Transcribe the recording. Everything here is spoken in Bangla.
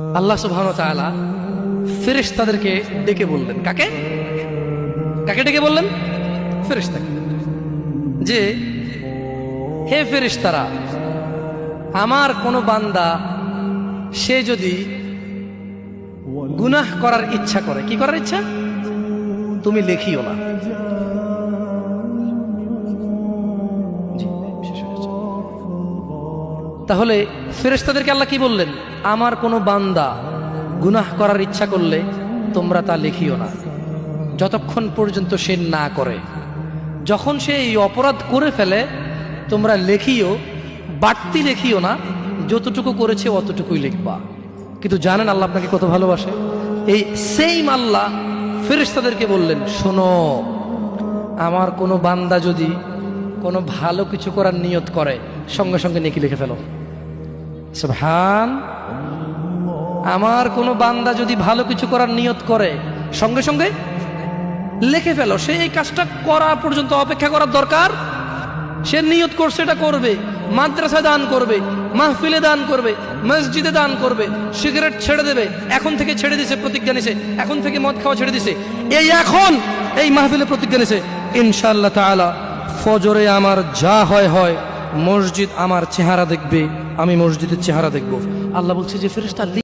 আল্লাহ সুবহান তাআলা ফেরেশতাদেরকে ডেকে বললেন, কাকে? কাকে ডেকে বললেন? ফেরেশতাকে। যে, হে ফেরেশতারা, আমার কোনো বান্দা, সে যদি গুনাহ করার ইচ্ছা করে, কি করার ইচ্ছা? তুমি লেখিও না। তাহলে ফেরেশতাদেরকে আল্লাহ কি বললেন? আমার কোনো বান্দা গুনাহ করার ইচ্ছা করলে তোমরা তা লিখিও না। যতক্ষণ পর্যন্ত সে না করে। যখন সে এই অপরাধ করে ফেলে, তোমরা লেখিও, বাড়তি লেখিও না, যতটুকু করেছে অতটুকুই লিখবা। কিন্তু জানেন আল্লাহ আপনাকে কত ভালোবাসে? এই সেম আল্লাহ ফেরেশতাদেরকে বললেন, শোনো, আমার কোনো বান্দা যদি কোনো ভালো কিছু করার নিয়ত করে, সঙ্গে সঙ্গে নেকি লিখে ফেলো। সুবহান, আমার কোনো বান্দা যদি ভালো কিছু করার নিয়ত করে, সঙ্গে সঙ্গে লিখে ফেলো। সে এই কাজটা করা পর্যন্ত অপেক্ষা করার দরকার? সে নিয়ত করছে এটা করবে। মাদ্রাসা দান করবে, মাহফিলে দান করবে, মসজিদে দান করবে, সিগারেট ছেড়ে দেবে, এখন থেকে ছেড়ে দিছে, প্রতিজ্ঞা নিছে, এখন থেকে মদ খাওয়া ছেড়ে দিছে। এই এখন এই মাহফিলে প্রতিজ্ঞা নিছে। ইনশাআল্লাহ তাআলা ফজরে আমার যা হয় হয়, মসজিদ আমার চেহারা দেখবে, আমি মসজিদের চেহারা দেখব। আল্লাহ বলছে যে ফেরেশতা